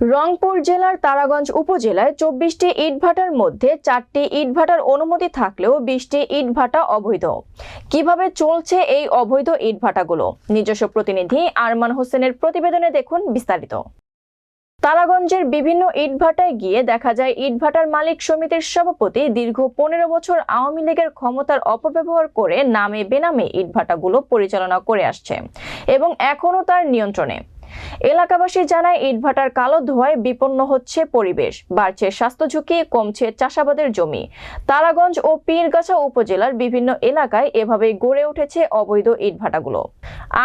রংপুর জেলার তারাগঞ্জ উপজেলায় চব্বিশটি ইটভাটার মধ্যে চারটি ইটভাটার অনুমতি থাকলেও বিশটি ইটভাটা অবৈধ। কীভাবে চলছে এই অবৈধ ইটভাটাগুলো? নিজস্ব প্রতিনিধি আরমান হোসেনের প্রতিবেদনে দেখুন বিস্তারিত। তারাগঞ্জের বিভিন্ন ইটভাটায় গিয়ে দেখা যায়, ইটভাটার মালিক সমিতির সভাপতি দীর্ঘ পনেরো বছর আওয়ামী লীগের ক্ষমতার অপব্যবহার করে নামে বেনামে ইটভাটাগুলো পরিচালনা করে আসছে এবং এখনও তার নিয়ন্ত্রণে। এলাকাবাসী জানায় ইটভাটার কালো ধোঁয়ায় বিপন্ন হচ্ছে পরিবেশ। বাড়ছে স্বাস্থ্য ঝুঁকি, কমছে চাষাবাদের জমি। তারাগঞ্জ ও পীরগাছা উপজেলার বিভিন্ন এলাকায় এভাবে গড়ে উঠেছে অবৈধ ইটভাটাগুলো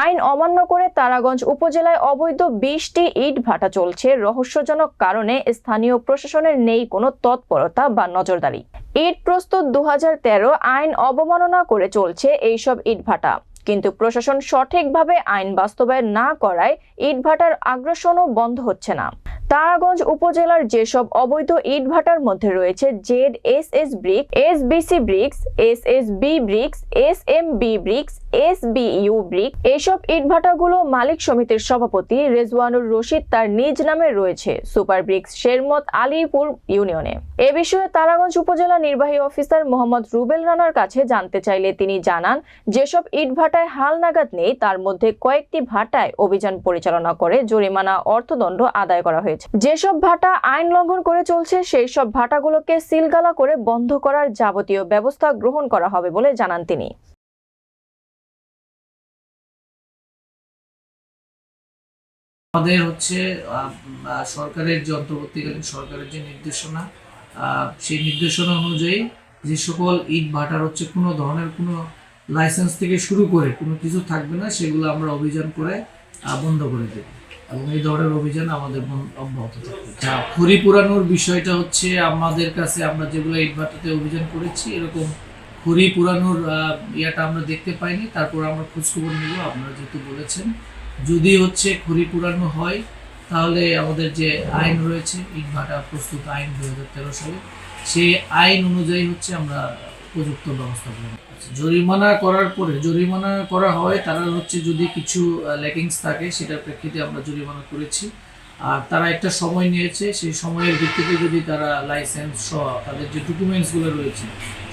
আইন অমান্য করে তারাগঞ্জ উপজেলায় অবৈধ বিশটি ইটভাটা চলছে। রহস্যজনক কারণে স্থানীয় প্রশাসনের নেই কোনো তৎপরতা বা নজরদারি। ইট প্রস্তুত দু হাজার তেরো আইন অবমাননা করে চলছে এইসব ইটভাটা কিন্তু প্রশাসন সঠিকভাবে আইন বাস্তবায়ন না করায় ইটভাটার আগ্রাসনও বন্ধ হচ্ছে না। তারাগঞ্জ উপজেলার যেসব অবৈধ ইটভাটার মধ্যে রয়েছে, Z S S brick S BC bricks S S B bricks S M B bricks S B U brick এসব ইটভাটাগুলো মালিক সমিতির সভাপতি রেজওয়ানুর রশিদ তার নিজ নামে রয়েছে, সুপার ব্রিক্স শেরমত আলিপুর ইউনিয়নে। এ বিষয়ে তারাগঞ্জ উপজেলা নির্বাহী অফিসার মোহাম্মদ রুবেল রানার কাছে জানতে চাইলে তিনি জানান, যেসব ইটভাটায় হাল নাগাদ নেই, তার মধ্যে কয়েকটি ভাটায় অভিযান পরিচালনা করে জরিমানা, অর্থদণ্ড আদায় করা হয়েছে। যেসব ভাটা আইন লঙ্ঘন করে চলছে, সেই সব ভাটাগুলোকে সিলগালা করে বন্ধ করার যাবতীয় ব্যবস্থা গ্রহণ করা হবে বলে জানান তিনি। আমাদের হচ্ছে সরকারের যে অন্তর্বর্তীকালীন সরকারের যে নির্দেশনা সেই নির্দেশনা অনুযায়ী যে সকল ইট ভাটার হচ্ছে কোনো ধরনের কোনো লাইসেন্স থেকে শুরু করে কোনো কিছু থাকবে না, সেগুলো আমরা অভিযান করে বন্ধ করে দেব। এবং এই ধরনের অভিযান আমাদের অব্যাহত থাকবে। খড়ি পুরানোর বিষয়টা হচ্ছে আমাদের কাছে আমরা যেগুলো ইট ভাটাতে অভিযান করেছি, এরকম খড়ি পুরানোর ইয়াটা আমরা দেখতে পাইনি। তারপর আমরা খোঁজখবর নিব, আপনারা যেহেতু বলেছেন। যদি হচ্ছে খড়ি পুরানো হয়, তাহলে আমাদের যে আইন রয়েছে, ইটভাটা প্রস্তুত আইন দু হাজার তেরো সালে, সেই আইন অনুযায়ী হচ্ছে আমরা উপযুক্ত ব্যবস্থা গ্রহণ জরিমানা করার পরে জরিমানা করা হয়, তারা হচ্ছে যদি কিছু ল্যাকিংস থাকে, সেটার প্রেক্ষিতে আমরা জরিমানা করেছি আর তারা একটা সময় নিয়েছে, সেই সময়ের ভিত্তিতে যদি তারা লাইসেন্স সহ তাদের যে ডকুমেন্টসগুলো রয়েছে,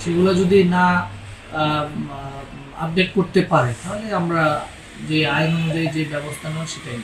সেগুলো যদি না আপডেট করতে পারে, তাহলে আমরা যে আইন অনুযায়ী যে ব্যবস্থা নেওয়া সেটাই।